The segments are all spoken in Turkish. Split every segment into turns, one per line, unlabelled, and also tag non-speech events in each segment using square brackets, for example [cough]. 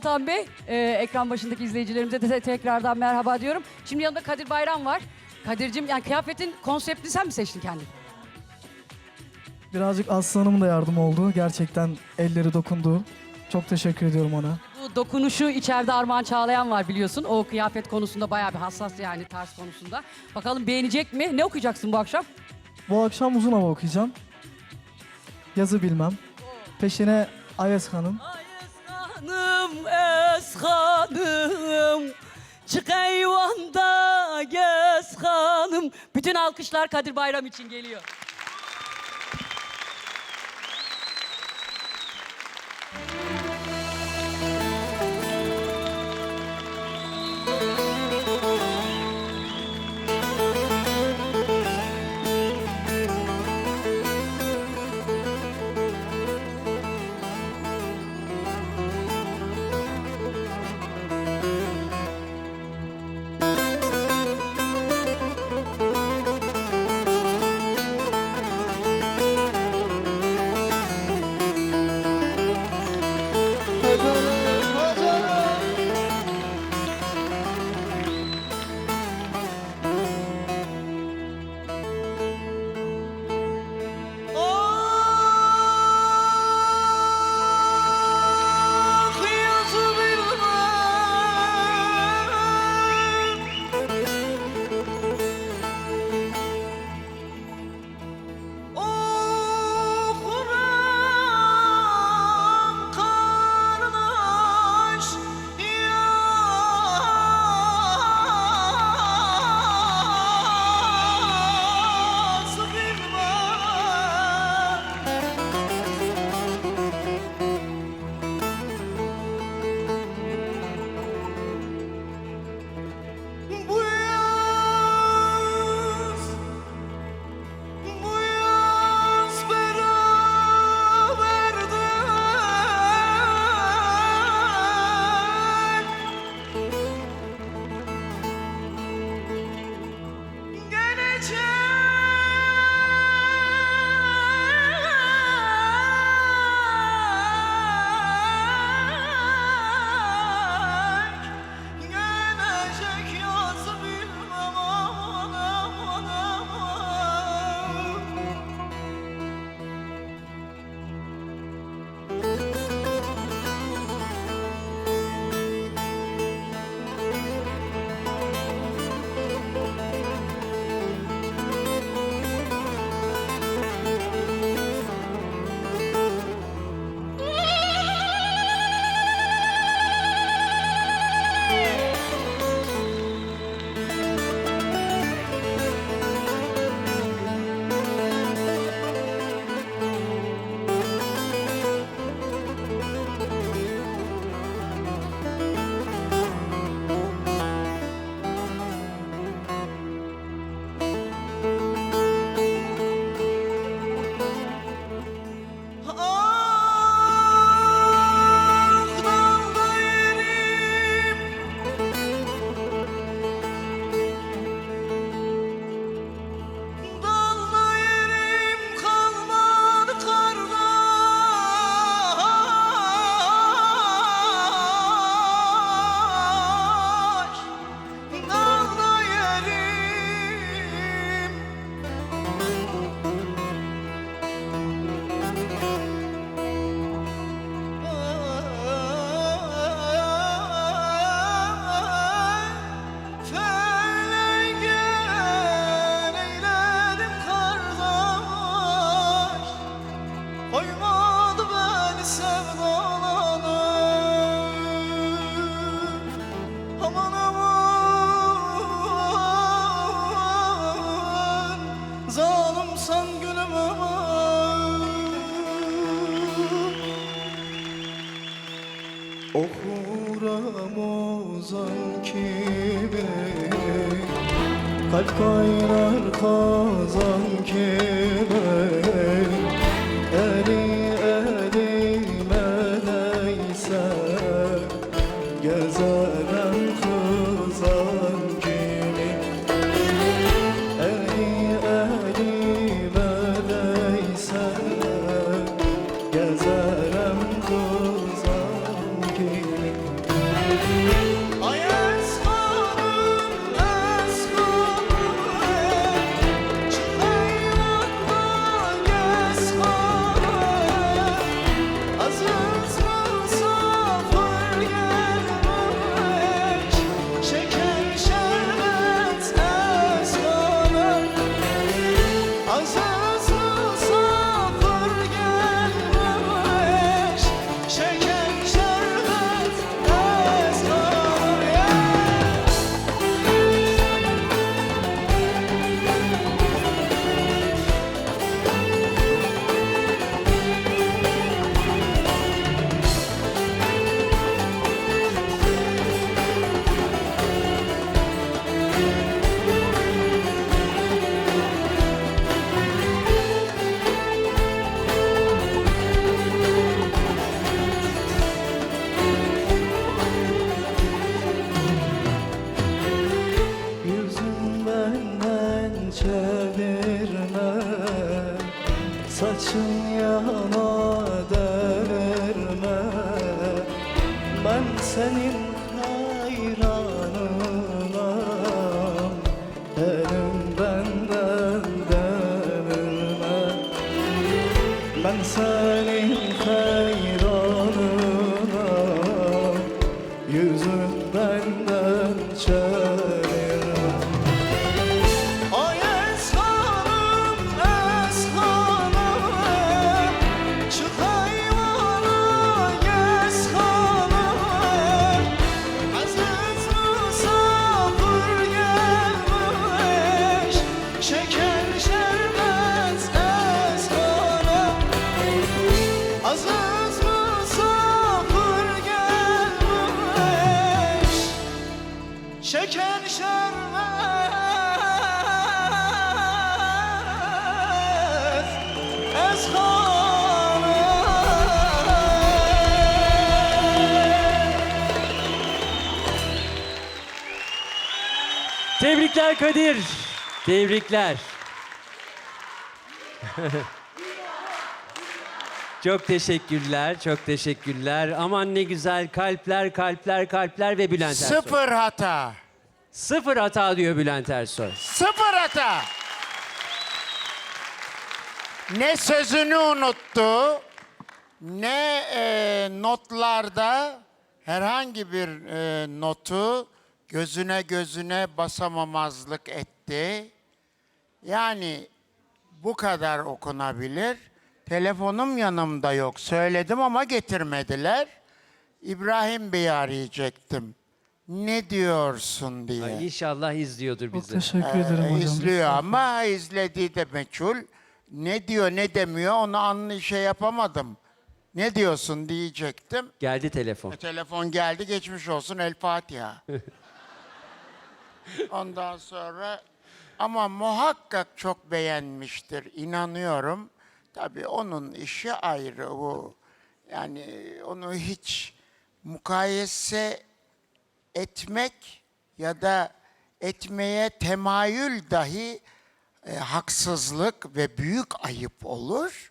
Tan Bey, e, ekran başındaki izleyicilerimize de te- tekrardan merhaba diyorum. Şimdi yanında Kadir Bayram var. Kadir'cim yani kıyafetin konseptini sen mi seçtin kendin?
Birazcık Aslan'ım da yardım oldu. Gerçekten elleri dokundu. Çok teşekkür ediyorum ona.
Bu dokunuşu içeride Armağan Çağlayan var biliyorsun. O kıyafet konusunda bayağı bir hassas yani tarz konusunda. Bakalım beğenecek mi? Ne okuyacaksın bu akşam?
Bu akşam uzun hava okuyacağım. Yazı bilmem. Peşine Ayes Hanım.
Hanım es hanım Çık eyvanda gez hanım Bütün alkışlar Kadir Bayram için geliyor. Senin hayranınam
Tebrikler Kadir. Tebrikler. çok teşekkürler, çok teşekkürler. Aman ne güzel kalpler, kalpler, kalpler ve Bülent Ersoy.
Sıfır hata.
Sıfır hata diyor Bülent Ersoy.
Sıfır hata. Ne sözünü unuttu, ne e, notlarda herhangi bir e, notu gözüne gözüne basamamazlık etti. Yani bu kadar okunabilir. Telefonum yanımda yok. Söyledim ama getirmediler. İbrahim Bey'i arayacaktım. Ne diyorsun diye.
Ay, İnşallah izliyordur
Çok
bizi.
teşekkür ederim
Ee,
hocam.
izliyor ama izlediği de meçhul. Ne diyor ne demiyor onu anlı şey yapamadım. Ne diyorsun diyecektim.
Geldi telefon.
E, telefon geldi geçmiş olsun El Fatiha. [laughs] Ondan sonra ama muhakkak çok beğenmiştir inanıyorum. Tabii onun işi ayrı bu. Yani onu hiç mukayese etmek ya da etmeye temayül dahi e, haksızlık ve büyük ayıp olur.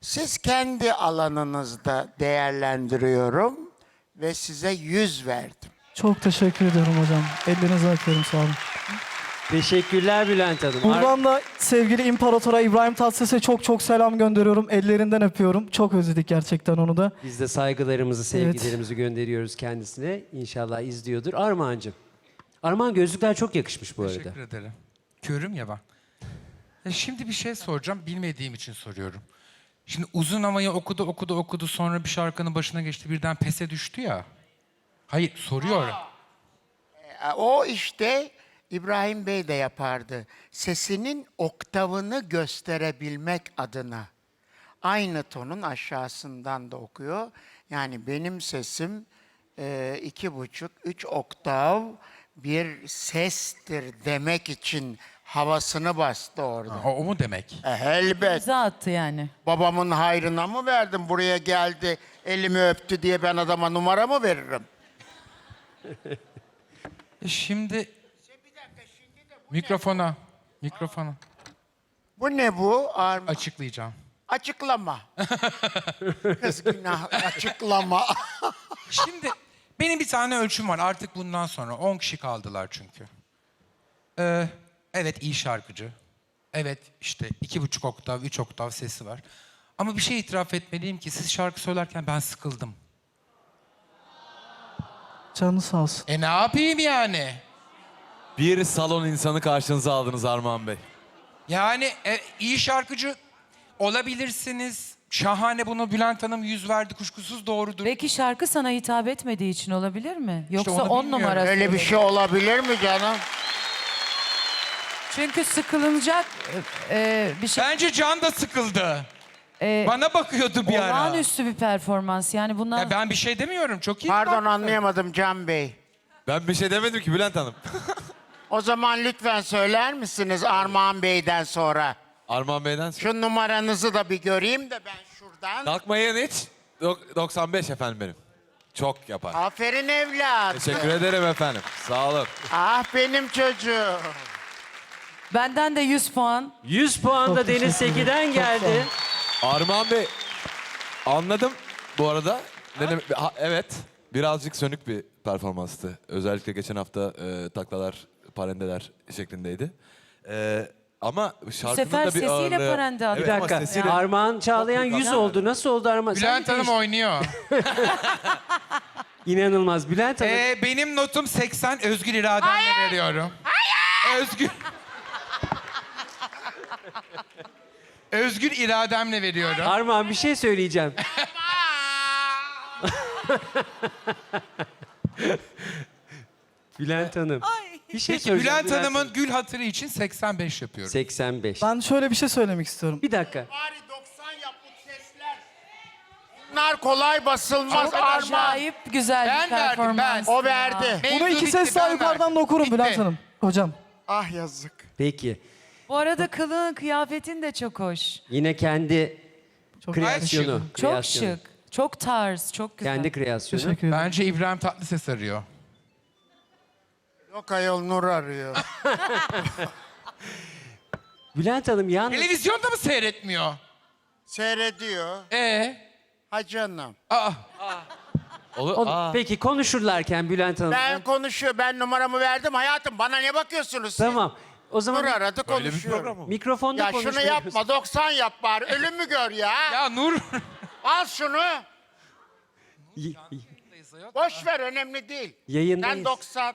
Siz kendi alanınızda değerlendiriyorum ve size yüz verdim.
Çok teşekkür ederim hocam. Ellerinize öpüyorum sağ olun.
Teşekkürler Bülent Hanım.
Buradan da sevgili İmparatora İbrahim Tatlıses'e çok çok selam gönderiyorum. Ellerinden öpüyorum. Çok özledik gerçekten onu da.
Biz de saygılarımızı, sevgilerimizi gönderiyoruz kendisine. İnşallah izliyordur. Armağan'cığım. Armağan gözlükler çok yakışmış bu arada.
Teşekkür ederim. Körüm ya ben. Ya şimdi bir şey soracağım. Bilmediğim için soruyorum. Şimdi uzun havayı okudu okudu okudu sonra bir şarkının başına geçti birden pese düştü ya. Hayır soruyor.
E, O işte İbrahim Bey de yapardı. Sesinin oktavını gösterebilmek adına. Aynı tonun aşağısından da okuyor. Yani benim sesim e, iki buçuk, üç oktav bir sestir demek için havasını bastı orada.
O, o mu demek?
E, elbet.
İmza attı yani.
Babamın hayrına mı verdim? Buraya geldi, elimi öptü diye ben adama numara mı veririm?
E şimdi... Mikrofona. Mikrofona.
Bu ne bu? Ar-
Açıklayacağım.
Açıklama. [laughs] Kız günah açıklama. [laughs]
Şimdi Benim bir tane ölçüm var artık bundan sonra. 10 kişi kaldılar çünkü. Ee, evet iyi şarkıcı. Evet işte iki buçuk oktav, üç oktav sesi var. Ama bir şey itiraf etmeliyim ki siz şarkı söylerken ben sıkıldım.
Canı sağ olsun.
E ne yapayım yani?
Bir salon insanı karşınıza aldınız Armağan Bey.
Yani e, iyi şarkıcı olabilirsiniz. Şahane bunu Bülent Hanım yüz verdi kuşkusuz doğrudur.
Belki şarkı sana hitap etmediği için olabilir mi? Yoksa
onu
on
bilmiyorum.
numara
Öyle bir
söyledi.
şey olabilir mi canım?
Çünkü sıkılınacak e, bir şey.
Bence Can da sıkıldı.
E,
Bana bakıyordu bir ara.
olağanüstü bir performans. Yani bundan
Ya ben bir şey demiyorum. Çok iyi.
Pardon anlayamadım Can Bey.
Ben bir şey demedim ki Bülent Hanım.
O zaman lütfen söyler misiniz Armağan Bey'den sonra?
Armağan Bey'den sonra.
Şu numaranızı da bir göreyim de ben şuradan.
Kalkmayın hiç. Dok- 95 efendim benim. Çok yapar.
Aferin evlat.
Teşekkür ederim efendim. Sağ olun.
Ah benim çocuğum.
benden de 100 puan.
100 puan da Deniz. Seki'den
Çok
geldi.
Armağan Bey anladım bu arada. Ne demek- ha, evet birazcık sönük bir performanstı. Özellikle geçen hafta e, taklalar, parendeler şeklindeydi. E, ama şarkının
sefer
da bir
sesiyle
ağırlığı...
parende attı.
Bir
ama
dakika.
sesiyle-
Armağan Çağlayan
Çok
100
yukarı.
oldu. Nasıl oldu Armağan? Sen
Bülent Hanım
değiştin?
oynuyor. [laughs]
İnanılmaz. Bülent Hanım.
Ee, benim notum 80 özgür irademle veriyorum. Hayır. Özgür. [laughs] özgür irademle veriyorum.
Armağan bir şey söyleyeceğim. [laughs] Bülent Hanım. Bir şey
Peki
soracağım.
Bülent Hanım'ın gül hatırı için 85 yapıyorum.
85.
Ben şöyle bir şey söylemek istiyorum.
Bir dakika.
Bari 90 yap bu sesler. Bunlar kolay basılmaz
Çok
Armağan.
acayip güzel
Ben
bir
verdim,
performans.
O verdi.
Bunu
Mevzu
iki
bitti,
ses daha
ben
yukarıdan da okurum
Bitti.
Bülent Hanım. Hocam.
Ah yazık.
Peki.
Bu arada kılığın, kıyafetin de çok hoş.
Yine kendi
Çok
kreasyonu.
Çok
kreasyonu.
şık. Çok tarz, çok güzel.
Kendi kreasyonu.
Teşekkür ederim.
Bence İbrahim Tatlıses arıyor.
Yok ayol Nur arıyor. [laughs]
Bülent Hanım yalnız
Televizyonda mı seyretmiyor?
Seyrediyor.
Ee?
Ha canım.
Aa,
Olur.
O-
Aa,
Peki konuşurlarken Bülent Hanım.
Ben konuşuyor. Ben numaramı verdim. Hayatım bana ne bakıyorsunuz siz?
Tamam. O zaman
Nur aradı
Öyle bir
konuşuyor.
program mı?
mikrofonda
Ya şunu
konuşmuyoruz.
yapma. 90 yap bari. Ölümü gör ya. [laughs]
ya Nur.
Al şunu.
Y-
Boş ver önemli değil.
Yayındayız.
Ben 90.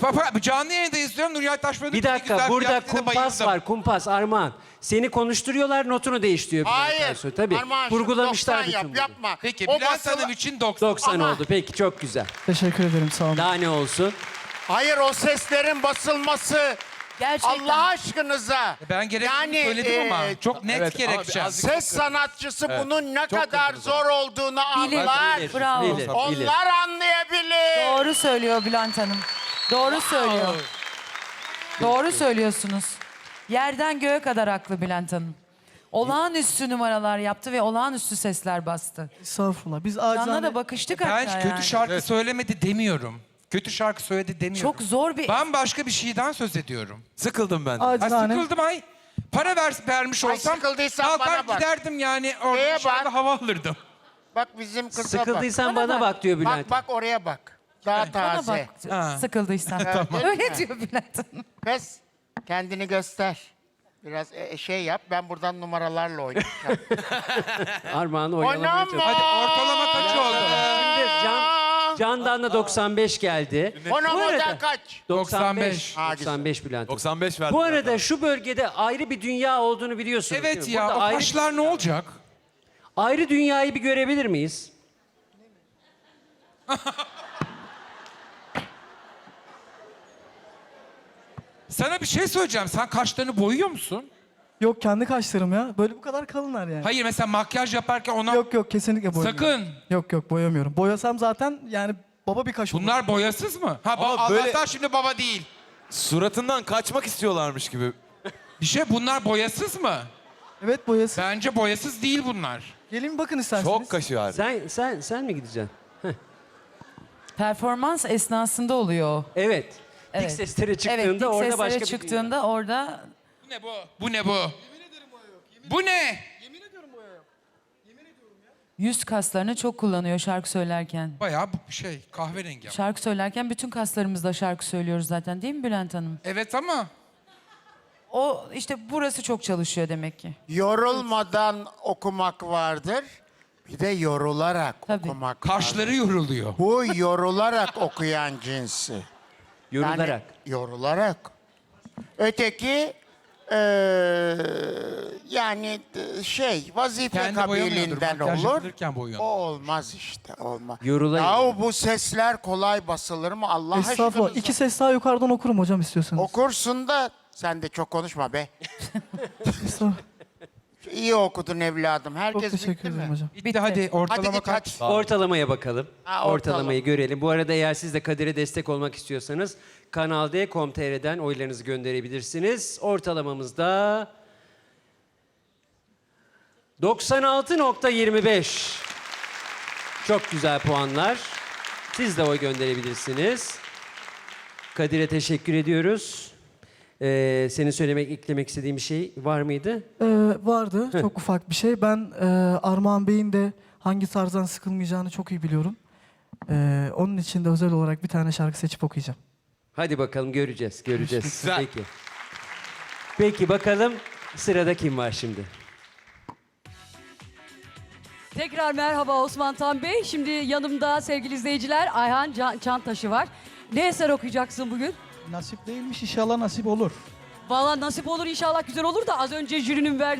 Papa, [laughs] canlı yayında izliyorum Nur Yaytaş böyle
Bir dakika burada kumpas var kumpas Armağan. Seni konuşturuyorlar notunu değiştiriyor. Bülent
Hayır.
Ersoy. Tabii
Armağan, şunu 90
bütün
yap,
bunu.
yapma.
Peki
O
Bülent
basılı-
Hanım için 90.
90
Ama-
oldu peki çok güzel.
Teşekkür ederim sağ olun.
Daha ne olsun?
Hayır o seslerin basılması
Gerçekten.
Allah aşkınıza.
Ben gerektiğini
Yani,
söyledim ama
e,
çok net
Evet, ama
gerekçe.
Ses sanatçısı
Evet.
bunun ne
Çok
kadar zor olduğunu
Bilir.
anlar.
Bilir,
Bravo.
bilir, bilir.
Onlar anlayabilir.
Doğru söylüyor Bülent Hanım. Doğru söylüyor. Doğru söylüyorsunuz. Yerden göğe kadar haklı Bülent Hanım. Olağanüstü numaralar yaptı ve olağanüstü sesler bastı.
Estağfurullah. Biz
Can'la
acizane...
da bakıştık
Ben
hatta
kötü
yani.
şarkı söylemedi demiyorum. Kötü şarkı söyledi demiyorum.
Çok zor bir...
Ben başka bir şeyden söz ediyorum.
Sıkıldım ben.
Ay
Acizane.
sıkıldım ay. Para ver, vermiş
Ay,
olsam
sıkıldıysan
kalkar
bana bak.
giderdim yani orada
Neye
dışarıda
bak?
hava alırdım.
Bak bizim kıza
Sıkıldıysan
Bana
bana,
bak.
bak. diyor
bak.
Bülent.
Bak bak oraya bak. Daha
Bana
taze.
bak
Ha.
sıkıldıysan. [laughs] Öyle diyor Bülent Hanım.
Kız kendini göster. Biraz e, şey yap. Ben buradan numaralarla oynayacağım. [laughs]
Armağan'ı oyalamaya
Oynama.
çalışıyor.
Hadi ortalama kaç oldu?
Şimdi Can, Can'dan da 95 geldi.
Ona
Bu arada-
kaç?
95.
95.
Ha, güzel.
95 Bülent.
95 verdim.
Bu arada şu bölgede ayrı bir dünya olduğunu biliyorsunuz değil
Evet
mi?
ya
Burada
o
ayrı,
kaşlar ne olacak?
ayrı dünyayı bir görebilir miyiz? [laughs]
Sana bir şey söyleyeceğim. Sen kaşlarını boyuyor musun?
Yok kendi kaşlarım ya. Böyle bu kadar kalınlar yani.
Hayır mesela makyaj yaparken ona...
Yok yok kesinlikle boyamıyorum.
Sakın.
Yok yok boyamıyorum. Boyasam zaten yani baba bir kaş olur.
Bunlar boyasız mı? Ha ba-
Ama böyle-
Allah'tan şimdi baba değil.
Suratından kaçmak istiyorlarmış gibi.
Bir şey bunlar boyasız mı?
Evet boyası.
Bence boyasız değil bunlar.
Gelin bakın isterseniz.
Çok kaşı var.
Sen sen sen mi gideceksin?
Performans esnasında oluyor.
Evet.
Evet.
Dik seslere çıktığında
evet, dik
orada
seslere
başka bir
çıktığında orada
Bu ne bu? Bu ne bu? Bu ne?
Yüz kaslarını çok kullanıyor şarkı söylerken.
Bayağı bu şey kahverengi ama.
Şarkı söylerken bütün kaslarımızla şarkı söylüyoruz zaten değil mi Bülent Hanım?
Evet ama
O işte burası çok çalışıyor demek ki.
Yorulmadan okumak vardır. Bir de yorularak
Tabii.
okumak vardır.
kaşları yoruluyor.
Bu yorularak [laughs] okuyan cinsi.
Yorularak.
Yani yorularak. Öteki eee, yani e, şey vazife
Kendi boyamıyordur.
kabiliğinden
Makyaj
olur.
yapılırken boyuyor.
O olmaz işte olmaz.
Yorulayım.
Yahu bu sesler kolay basılır mı Allah
Estağfurullah.
aşkına?
İki ses daha yukarıdan okurum hocam istiyorsanız.
Okursun da sen de çok konuşma be. [laughs]
Estağfurullah.
İyi okudun evladım.
Çok
Herkes
teşekkür
bitti
ederim
mi?
hocam.
Bitti hadi ortalama
Hadi git
kaç?
hadi.
Ortalamaya bakalım.
Ha, ortalama.
Ortalamayı görelim. Bu arada eğer siz de Kadir'e destek olmak istiyorsanız Kanal D.com.tr'den oylarınızı gönderebilirsiniz. Ortalamamızda 96.25. Çok güzel puanlar. Siz de oy gönderebilirsiniz. Kadir'e teşekkür ediyoruz. Ee, senin söylemek, eklemek istediğin bir şey var mıydı?
Ee, vardı çok ufak bir şey. Ben e, Armağan Bey'in de hangi tarzdan sıkılmayacağını çok iyi biliyorum. Ee, onun için de özel olarak bir tane şarkı seçip okuyacağım.
Hadi bakalım göreceğiz, göreceğiz.
Güzel.
Peki. Peki bakalım sırada kim var şimdi?
Tekrar merhaba Osman Tan Bey. Şimdi yanımda sevgili izleyiciler Ayhan Can- Çantaşı var. Ne eser okuyacaksın bugün?
Nasip değilmiş inşallah nasip olur.
Valla nasip olur inşallah güzel olur da az önce jürinin verdiği